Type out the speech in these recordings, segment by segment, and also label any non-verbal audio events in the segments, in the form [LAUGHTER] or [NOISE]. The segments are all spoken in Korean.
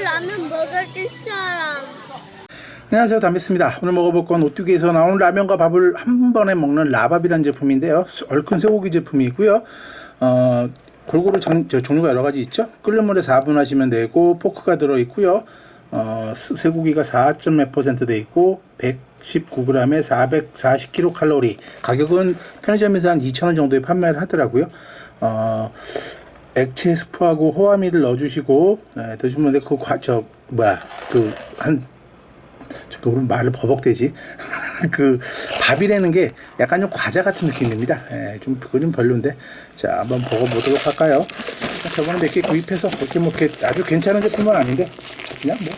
라면 먹을 사람. 안녕하세요. 담배입니다. 오늘 먹어볼 건 오뚜기에서 나온 라면과 밥을 한 번에 먹는 라밥이라는 제품인데요. 얼큰 쇠고기 제품이고요. 어, 골고루 전, 저, 종류가 여러 가지 있죠. 끓는 물에 4분 하시면 되고 포크가 들어 있고요. 어, 스- 쇠고기가 4.몇 퍼센트 돼 있고 119g에 440kcal 가격은 편의점에서 한 2,000원 정도에 판매를 하더라고요. 어, 액체 스프하고 호화미를 넣어주시고 네, 드시면 그 과, 저 뭐야 그한 오늘 말을 버벅대지. [LAUGHS] 그 밥이라는 게 약간 좀 과자 같은 느낌입니다. 예, 좀 그거 좀 별론데. 자, 한번 먹어보도록 할까요? 저번에 몇 개 구입해서 그렇게 뭐 이렇게 아주 괜찮은 제품은 아닌데 그냥 뭐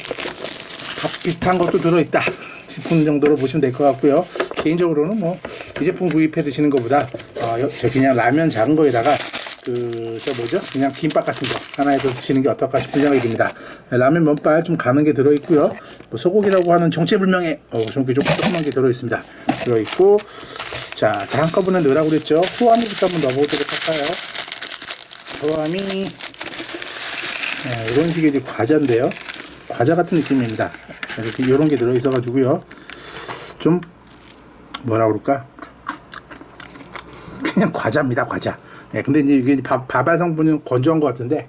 밥 비슷한 것도 들어있다 [LAUGHS] 싶은 정도로 보시면 될 것 같고요. 개인적으로는 뭐 이 제품 구입해 드시는 것보다 어, 여- 저 그냥 라면 작은 거에다가 그 저 뭐죠? 그냥 김밥 같은 거 하나 해서 드시는 게 어떨까 싶은 생각이 듭니다. 네, 라면 면발 좀 가는 게 들어 있고요. 뭐 소고기라고 하는 정체불명의 어, 저기 좀 조그만 게 들어 있습니다. 들어 있고 자, 다 한꺼번에 넣으라고 그랬죠. 후아미부터 한번 넣어보도록 할까요? 후아미 네, 이런 식의 과자인데요. 과자 같은 느낌입니다. 이렇게 이런 게 들어 있어 가지고요. 좀 뭐라 그럴까? 그냥 과자입니다, 과자. 예, 근데 이제 이게 밥, 밥알 성분은 건조한 것 같은데,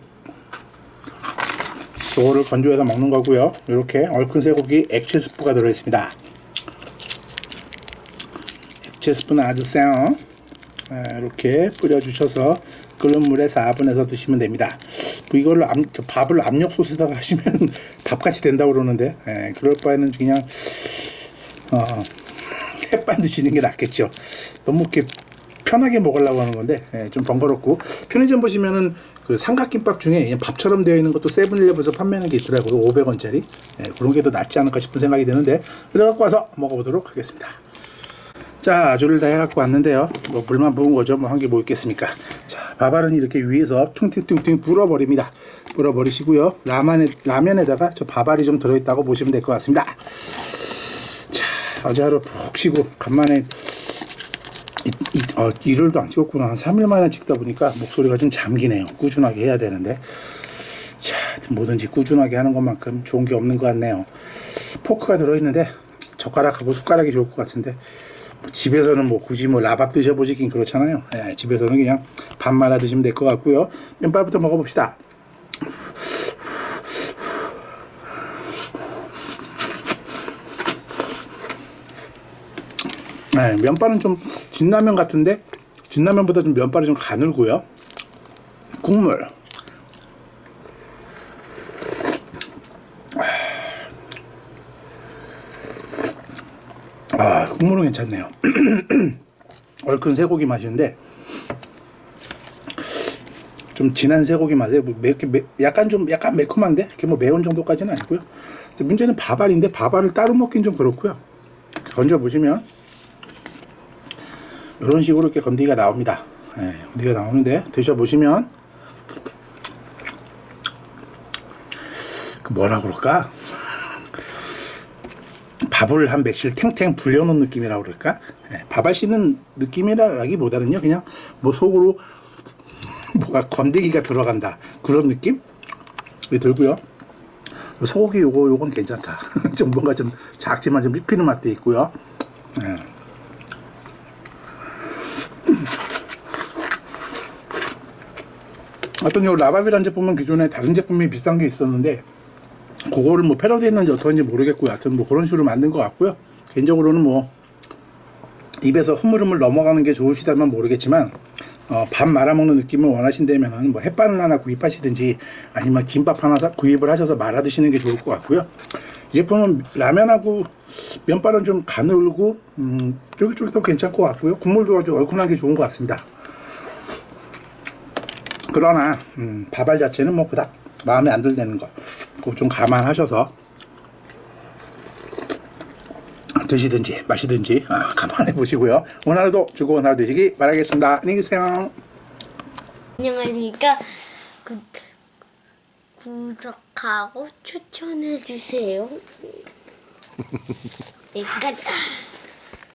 이거를 건조해서 먹는 거고요. 이렇게 얼큰 쇠고기 액체 스프가 들어있습니다. 액체 스프는 아주 세요. 예, 이렇게 뿌려주셔서 끓는 물에 4분에서 드시면 됩니다. 뭐 이걸로 압, 저 밥을 압력 솥에다가 [LAUGHS] 하시면 밥같이 된다고 그러는데, 예, 그럴 바에는 그냥, 어, [LAUGHS] 햇반 드시는 게 낫겠죠. 너무 이렇게 편하게 먹으려고 하는 건데 예, 좀 번거롭고 편의점 보시면은 그 삼각김밥 중에 밥처럼 되어 있는 것도 세븐일레븐에서 판매하는 게 있더라고요. 500원짜리 예, 그런 게 더 낫지 않을까 싶은 생각이 드는데 그래갖고 와서 먹어보도록 하겠습니다. 자, 아주를 다 해갖고 왔는데요. 뭐 물만 부은 거죠. 뭐 한 게 뭐 있겠습니까? 자, 밥알은 이렇게 위에서 퉁퉁퉁퉁 불어버립니다. 불어버리시고요. 라면에, 라면에다가 저 밥알이 좀 들어있다고 보시면 될 것 같습니다. 자, 어제 하루 푹 쉬고 간만에 이, 이, 어, 일요일도 안 찍었구나. 한 3일 만에 찍다 보니까 목소리가 좀 잠기네요. 꾸준하게 해야 되는데. 자, 뭐든지 꾸준하게 하는 것만큼 좋은 게 없는 것 같네요. 포크가 들어있는데 젓가락하고 숟가락이 좋을 것 같은데 뭐 집에서는 뭐 굳이 뭐 라밥 드셔보시긴 그렇잖아요. 예, 집에서는 그냥 밥 말아 드시면 될 것 같고요. 면발부터 먹어봅시다. 네, 면발은 좀 진라면 같은데 진라면보다 좀 면발이 좀 가늘고요. 국물. 아, 국물은 괜찮네요. [CLEARS THROAT] 얼큰 쇠고기 맛인데 좀 진한 쇠고기 맛에 뭐 매, 매, 약간 좀 약간 매콤한데 이렇게 뭐 매운 정도까지는 아니고요. 문제는 밥알인데 밥알을 따로 먹긴 좀 그렇고요. 건져 보시면 이런 식으로 이렇게 건디가 나옵니다. 예, 건디가 나오는데 드셔보시면 그 뭐라 그럴까? [LAUGHS] 밥을 한 맥실 탱탱 불려놓은 느낌이라고 그럴까? 예, 밥알 씻는 느낌이라기보다는요, 그냥 뭐 속으로 뭐가 건더기가 들어간다 그런 느낌? 이 들고요. 소고기 요거 요건 괜찮다. [LAUGHS] 좀 뭔가 좀 작지만 좀 씹히는 맛도 있고요. 예. 어떤 요 라밥이라는 제품은 기존에 다른 제품이 비싼 게 있었는데 그거를 뭐 패러디 했는지 어떤지 모르겠고요. 하여튼 뭐 그런 식으로 만든 것 같고요. 개인적으로는 뭐 입에서 흐물흐물 넘어가는 게 좋으시다면 모르겠지만 어, 밥 말아먹는 느낌을 원하신다면은 뭐 햇반을 하나 구입하시든지 아니면 김밥 하나 사- 구입을 하셔서 말아 드시는 게 좋을 것 같고요. 이 제품은 라면하고 면발은 좀 가늘고 음, 쫄깃쫄깃도 괜찮을 것 같고요. 국물도 아주 얼큰한 게 좋은 것 같습니다. 그러나 음, 밥알 자체는 뭐 그닥 마음에 안 들다는 거 그거 좀 감안하셔서 드시든지 마시든지 아, 감안해 보시고요. 오늘 하루도 즐거운 하루 되시기 바라겠습니다. 안녕히 계세요. 안녕하십니까. 구, 구독하고 추천해 주세요. [LAUGHS] 내가